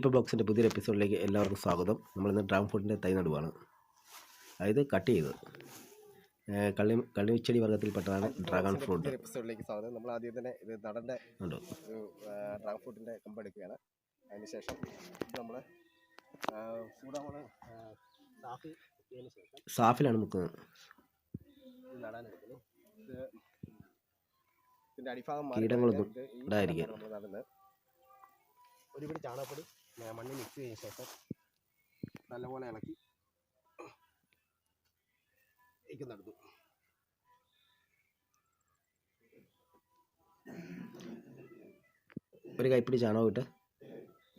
ശില്പ ബോക്സിന്റെ പുതിയൊരു എപ്പിസോഡിലേക്ക് എല്ലാവർക്കും സ്വാഗതം. നമ്മളിന്ന് ഡ്രാം ഫ്രൂട്ടിന്റെ തൈ നടുവാണ്. അതായത് കട്ട് ചെയ്ത് കള്ളി കള്ളിച്ചെടി വർഗത്തിൽപ്പെട്ടതാണ് ഡ്രാഗൺ ഫ്രൂട്ട്. എപ്പിസോഡിലേക്ക് സ്വാഗതം. നമ്മൾ ആദ്യം തന്നെ ഇത് നടന്റെ ഉണ്ട്? ഡ്രാഗൺ ഫ്രൂട്ടിന്റെ കമ്പ് എടുക്കുകയാണ്. അതിനുശേഷം നമ്മൾ സാഫിലാണ് മാറി കീടങ്ങളൊന്നും ഉണ്ടായിരിക്കും ഇത് ഈ ഉണ്ടായിരിക്കാൻ. സ്ഥലത്താണ് നമ്മൾ നടുന്നത്. ഒരു പിടി ചാണകപ്പൊടി ആ, മണ്ണിൽ മിക്സ് ചെയ്തതിന് ശേഷം നല്ലപോലെ ഇളക്കി നടന്നു ഒരു കൈപ്പിടി ചാണകം ഇട്ട്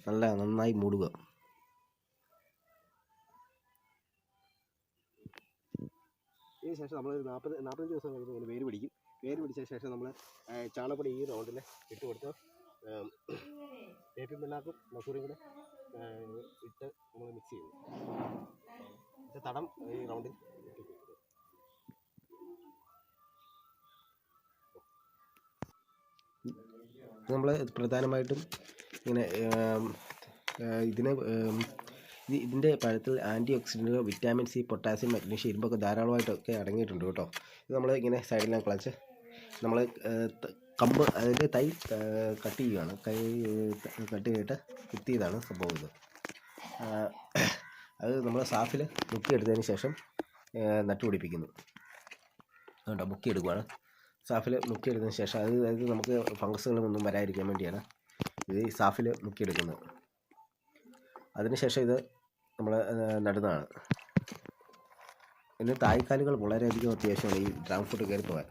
നല്ല നന്നായി മൂടുക. ഇതിന് ശേഷം നമ്മൾ ഒരു നാൽപ്പത് നാൽപ്പത്തഞ്ച് ദിവസം കഴിഞ്ഞ് ഇങ്ങനെ വേര് പിടിക്കും. വേര് പിടിച്ച ശേഷം നമ്മൾ ചാണകപ്പൊടി ഈ റൗണ്ടിൽ ഇട്ട് കൊടുത്ത് വേപ്പിൻ പിണ്ണാക്കും മസൂറിയും കൂടെ ഇട്ട് നമ്മൾ മിക്സ് ചെയ്യും. ഇത് തടം ഈ റൗണ്ടിൽ നമ്മൾ പ്രധാനമായിട്ടും ഇങ്ങനെ ഇതിനെ ഇതിന്റെ പഴത്തിൽ ആന്റി ഓക്സിഡന്റുകൾ വിറ്റാമിൻ സി പൊട്ടാസ്യം മഗ്നീഷ്യം ഇരുമ്പൊക്കെ ധാരാളമായിട്ടൊക്കെ അടങ്ങിയിട്ടുണ്ട് കേട്ടോ. ഇത് നമ്മൾ ഇങ്ങനെ സൈഡിലാണ് കളച്ച് നമ്മൾ കമ്പ് അതിന്റെ തൈ കട്ട് ചെയ്യുകയാണ് കൈ കട്ട് ചെയ്തിട്ട് കുത്തിയതാണ് സംഭവം ഇത്. അത് നമ്മൾ സാഫിൽ മുക്കിയെടുത്തതിന് ശേഷം നട്ടു നട്ടുപിടിപ്പിക്കുന്നു അതുകൊണ്ട് മുക്കിയെടുക്കുകയാണ് സാഫിൽ മുക്കിയെടുത്തതിന് ശേഷം അത് അതായത് നമുക്ക് ഫംഗസുകളൊന്നും വരാതിരിക്കാൻ വേണ്ടിയാണ് ഇത് സാഫിൽ മുക്കിയെടുക്കുന്നത്. അതിനുശേഷം ഇത് നമ്മൾ നടുന്നതാണ്. പിന്നെ തായ്ക്കാലുകൾ വളരെയധികം അത്യാവശ്യമാണ് ഈ ഡ്രാം ഫ്രൂട്ട് കയറി പോകാൻ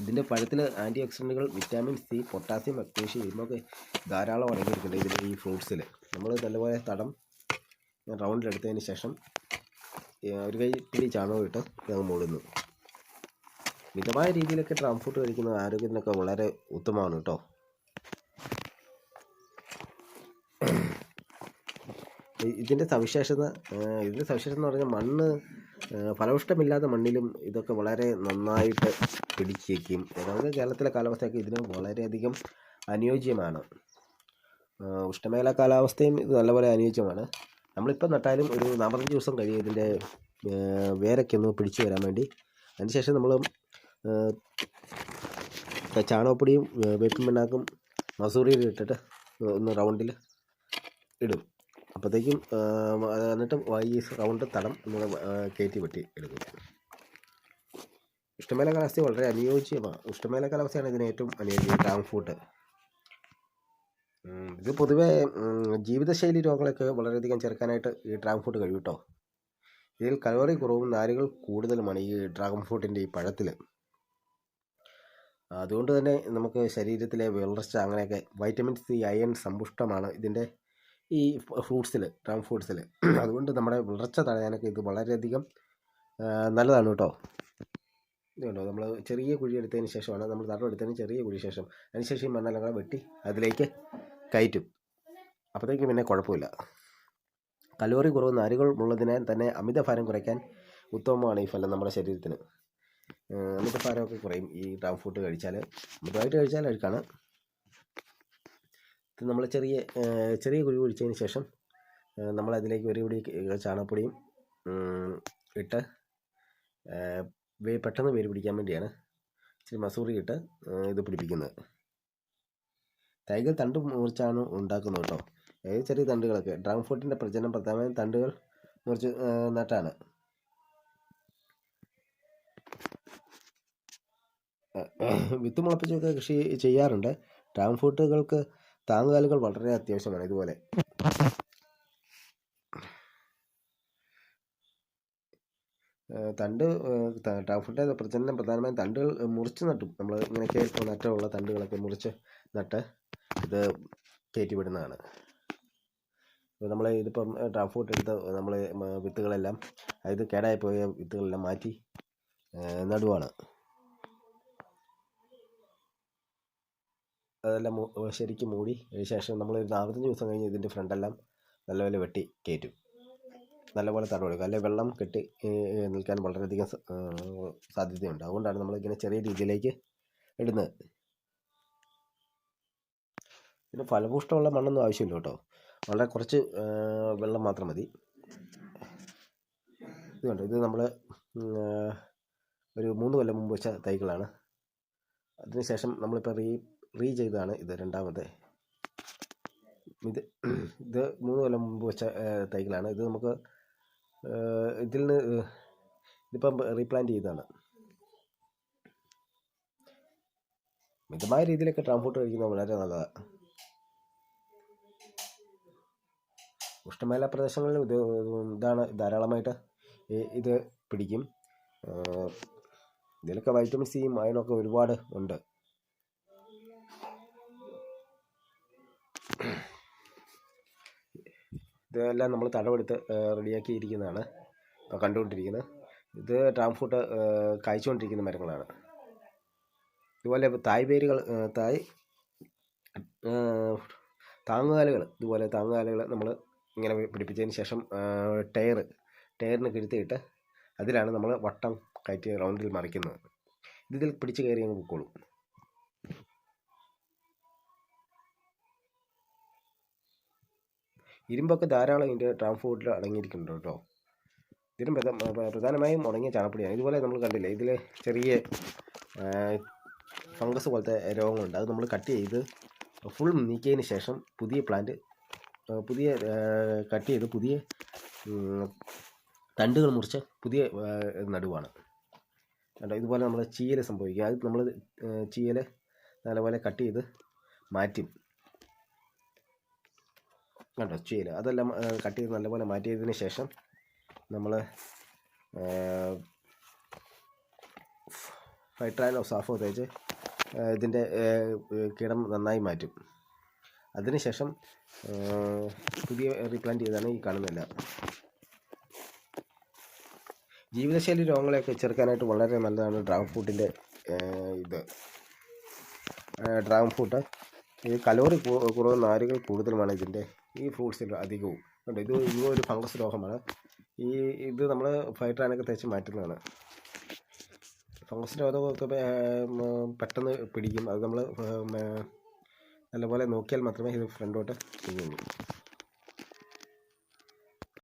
ഇതിന്റെ പഴത്തിൽ ആന്റി ഓക്സിഡന്റുകൾ വിറ്റാമിൻ സി പൊട്ടാസ്യം മഗ്നീഷ്യം ഇരുമ്പൊക്കെ ധാരാളം അടങ്ങിയിട്ടുണ്ട് ഇതിൽ ഈ ഫ്രൂട്ട്സിൽ നമ്മൾ നല്ലപോലെ തടം റൗണ്ടിലെടുത്തതിന് ശേഷം ഒരു കൈ ഇത്തിരി ചാണകം ഇട്ട് ഞങ്ങൾ മൂടുന്നു. മിതമായ രീതിയിലൊക്കെ ഡ്രാം ഫ്രൂട്ട് കഴിക്കുന്നത് ആരോഗ്യത്തിനൊക്കെ വളരെ ഉത്തമമാണ് കേട്ടോ. ഇതിന്റെ സവിശേഷത ഇതിന്റെ സവിശേഷത എന്ന് പറഞ്ഞാൽ മണ്ണ് ഫലവിഷ്ടമില്ലാത്ത മണ്ണിലും ഇതൊക്കെ വളരെ നന്നായിട്ട് പിടിച്ചേക്കും. അതായത് കേരളത്തിലെ കാലാവസ്ഥയൊക്കെ ഇതിന് വളരെയധികം അനുയോജ്യമാണ്. ഉഷ്ണമേഖല കാലാവസ്ഥയും ഇത് നല്ലപോലെ അനുയോജ്യമാണ്. നമ്മളിപ്പോൾ നട്ടാലും ഒരു നാൽപ്പത്തഞ്ച് ദിവസം കഴിയും ഇതിന്റെ വേരൊക്കെ ഒന്ന് പിടിച്ചു വരാൻ വേണ്ടി. അതിനുശേഷം നമ്മൾ ചാണകപ്പൊടിയും വേപ്പിൻ പിണ്ണാക്കും മസൂറിയിൽ ഇട്ടിട്ട് ഒന്ന് റൗണ്ടിൽ ഇടും. അപ്പോഴത്തേക്കും എന്നിട്ട് ഈ റൗണ്ട് തടം നമ്മൾ കയറ്റി വെട്ടി എടുക്കും. ഉഷ്ണമേല കാലാവസ്ഥ വളരെ അനുയോജ്യമാണ് ഉഷ്ണമേല കാലാവസ്ഥയാണ് ഇതിന് ഏറ്റവും അനുയോജ്യം ഡ്രാഗൺ ഫ്രൂട്ട് ഇത് പൊതുവേ ജീവിതശൈലി രോഗങ്ങളൊക്കെ വളരെയധികം ചെറുക്കാനായിട്ട് ഈ ഡ്രാഗൺ ഫ്രൂട്ട് കഴിയും കേട്ടോ ഇതിൽ കലോറി കുറവും നാരുകൾ കൂടുതലുമാണ് ഈ ഡ്രാഗൺ ഫ്രൂട്ടിന്റെ ഈ പഴത്തിൽ അതുകൊണ്ട് തന്നെ നമുക്ക് ശരീരത്തിലെ വളർച്ച അങ്ങനെയൊക്കെ വൈറ്റമിൻ സി അയൺ സമ്പുഷ്ടമാണ് ഇതിന്റെ ഈ ഫ്രൂട്ട്സിൽ ഡ്രാഗൺ ഫ്രൂട്ട്സിൽ അതുകൊണ്ട് നമ്മുടെ വളർച്ച തടയാനൊക്കെ ഇത് വളരെയധികം നല്ലതാണ് കേട്ടോ ഇതുണ്ടോ? നമ്മൾ ചെറിയ കുഴി എടുത്തതിന് ശേഷമാണ് നമ്മൾ തടം എടുത്തതിന് ചെറിയ കുഴി ശേഷം. അതിനുശേഷം ഈ മണ്ണെല്ലാം കൂടെ വെട്ടി അതിലേക്ക് കയറ്റും. അപ്പോഴത്തേക്കും പിന്നെ കുഴപ്പമില്ല. കലോറി കുറവ് നാരുകൾ ഉള്ളതിനാൽ തന്നെ അമിതഭാരം കുറയ്ക്കാൻ ഉത്തമമാണ് ഈ ഫലം നമ്മുടെ ശരീരത്തിന്. അമിതഭാരമൊക്കെ കുറയും ഈ ഡ്രാം ഫ്രൂട്ട് കഴിച്ചാൽ അമിതമായിട്ട് കഴിച്ചാൽ അഴുക്കാണ്. നമ്മൾ ചെറിയ ചെറിയ കുഴി കുഴിച്ചതിന് ശേഷം നമ്മളതിലേക്ക് ഒരു പിടി ചാണകപ്പൊടിയും ഇട്ട് വേ പെട്ടെന്ന് വേര് പിടിക്കാൻ വേണ്ടിയാണ് ഇച്ചിരി മസൂറി ഇട്ട് ഇത് പിടിപ്പിക്കുന്നത്. തൈകൾ തണ്ട് മുറിച്ചാണ് ഉണ്ടാക്കുന്നത് കേട്ടോ. ഏത് ചെറിയ തണ്ടുകളൊക്കെ. ഡ്രാഗൺ ഫ്രൂട്ടിന്റെ പ്രചരണം പ്രധാനമായും തണ്ടുകൾ മുറിച്ച് നട്ടാണ്. വിത്ത് മുളപ്പിച്ചൊക്കെ കൃഷി ചെയ്യാറുണ്ട്. ഡ്രാഗൺ ഫ്രൂട്ടുകൾക്ക് താങ്ങുകാലുകൾ വളരെ അത്യാവശ്യമാണ് ഇതുപോലെ. തണ്ട് ടാഫുട്ടെ പ്രജനനം പ്രധാനമായും തണ്ടുകൾ മുറിച്ച് നട്ടും. നമ്മൾ ഇങ്ങനെയൊക്കെ നട്ടുള്ള തണ്ടുകളൊക്കെ മുറിച്ച് നട്ട് ഇത് കയറ്റി വിടുന്നതാണ് നമ്മൾ ഇതിപ്പം ടാഫുട്ട് എടുത്ത് നമ്മൾ വിത്തുകളെല്ലാം അതായത് കേടായി പോയ വിത്തുകളെല്ലാം മാറ്റി നടുവാണ്. അതെല്ലാം ശരിക്കും മൂടി ശേഷം നമ്മൾ ഒരു നാൽപ്പത്തഞ്ച് ദിവസം കഴിഞ്ഞ് ഇതിന്റെ ഫ്രണ്ടെല്ലാം നല്ലപോലെ വെട്ടി കയറ്റും. നല്ലപോലെ തടവെടുക്കുക അല്ലെങ്കിൽ വെള്ളം കെട്ടി നിൽക്കാൻ വളരെയധികം സാധ്യതയുണ്ട്. അതുകൊണ്ടാണ് നമ്മളിങ്ങനെ ചെറിയ രീതിയിലേക്ക് ഇടുന്നത്. പിന്നെ ഫലഭൂഷ്ടമുള്ള മണ്ണൊന്നും ആവശ്യമില്ല കേട്ടോ. വളരെ കുറച്ച് വെള്ളം മാത്രം മതി. ഇതുണ്ട് ഇത് നമ്മൾ ഒരു മൂന്ന് കൊല്ലം മുമ്പ് വെച്ച തൈകളാണ്. അതിനുശേഷം നമ്മളിപ്പോൾ റീ റീ ചെയ്തതാണ് ഇത് രണ്ടാമത്തെ ഇത് ഇത് മൂന്ന് കൊല്ലം മുമ്പ് വെച്ച തൈകളാണ്. ഇത് നമുക്ക് ഇതിൽ നിന്ന് ഇതിപ്പം റീപ്ലാന്റ് ചെയ്തതാണ്. മിതമായ രീതിയിലൊക്കെ ട്രാൻസ്പോർട്ട് കഴിക്കുന്നത് വളരെ നല്ലതാണ് ഉഷ്ണമേഖല പ്രദേശങ്ങളിൽ ഇത് ഇതാണ് ധാരാളമായിട്ട് ഇത് പിടിക്കും. ഇതിലൊക്കെ വൈറ്റമിൻ സിയും അയണൊക്കെ ഒരുപാട് ഉണ്ട്. ഇതെല്ലാം നമ്മൾ തടവെടുത്ത് റെഡിയാക്കിയിരിക്കുന്നതാണ്. ഇപ്പോൾ കണ്ടുകൊണ്ടിരിക്കുന്നത്. ഇത് ട്രാംഫൂട്ട് കായ്ച്ചുകൊണ്ടിരിക്കുന്ന മരങ്ങളാണ്. ഇതുപോലെ തായ് പേരുകൾ തായ് താങ്ങുകാലുകൾ ഇതുപോലെ താങ്ങുകാലുകൾ നമ്മൾ ഇങ്ങനെ പിടിപ്പിച്ചതിന് ശേഷം ടയർ ടയറിന് കിഴുത്തിയിട്ട് അതിലാണ് നമ്മൾ വട്ടം കയറ്റി റൗണ്ടിൽ മറിക്കുന്നത്. ഇതിൽ പിടിച്ച് കയറി അങ്ങ് പൊക്കോളും. ഇരുമ്പൊക്കെ ധാരാളം ഇതിന്റെ ട്രാൻസ്പോർട്ടിൽ അടങ്ങിയിരിക്കുന്നുണ്ട് കേട്ടോ. ഇതിനും പ്രധ- പ്രധാനമായും ഉണങ്ങിയ ചാണപ്പൊടിയാണ്. ഇതുപോലെ നമ്മൾ കണ്ടില്ലേ ഇതിൽ ചെറിയ ഫംഗസ് പോലത്തെ രോഗങ്ങളുണ്ട്. അത് നമ്മൾ കട്ട് ചെയ്ത് ഫുൾ നീക്കിയതിന് ശേഷം പുതിയ പ്ലാന്റ് പുതിയ കട്ട് ചെയ്ത് പുതിയ തണ്ടുകൾ മുറിച്ച് പുതിയ നടുവാണ്. കണ്ടോ ഇതുപോലെ നമ്മൾ ചീയൽ സംഭവിക്കുക. അത് നമ്മൾ ചീയൽ നല്ലപോലെ കട്ട് ചെയ്ത് മാറ്റും. കണ്ടോ? ചെയ്യില്ല അതെല്ലാം കട്ട് ചെയ്ത് നല്ലപോലെ മാറ്റിയതിന് ശേഷം നമ്മൾ ഫൈട്രാനോ സാഫോ തേച്ച് ഇതിന്റെ കിടം നന്നായി മാറ്റും. അതിനുശേഷം പുതിയ റീപ്ലാന്റ് ചെയ്താണ് ഈ കാണുന്നില്ല ജീവിതശൈലി രോഗങ്ങളെയൊക്കെ ചെറുക്കാനായിട്ട് വളരെ നല്ലതാണ് ഡ്രാഗൺ ഫ്രൂട്ടിന്റെ ഇത്. ഡ്രാഗൺ ഫ്രൂട്ട് ഇത് കലോറി കുറവ് നാരുകൾ കൂടുതലുമാണ് ഇതിന്റെ ഈ ഫ്രൂട്ട്സിൽ അധികവും. ഉണ്ട് ഇത് ഇത് ഒരു ഫംഗസ് രോഗമാണ് ഈ ഇത് നമ്മൾ ഫൈട്രാനൊക്കെ തേച്ച് മാറ്റുന്നതാണ്. ഫംഗസ് രോഗമൊക്കെ പെട്ടെന്ന് പിടിക്കും. അത് നമ്മൾ നല്ലപോലെ നോക്കിയാൽ മാത്രമേ ഇത് ഫ്രണ്ടോട്ട് ചെയ്യുള്ളൂ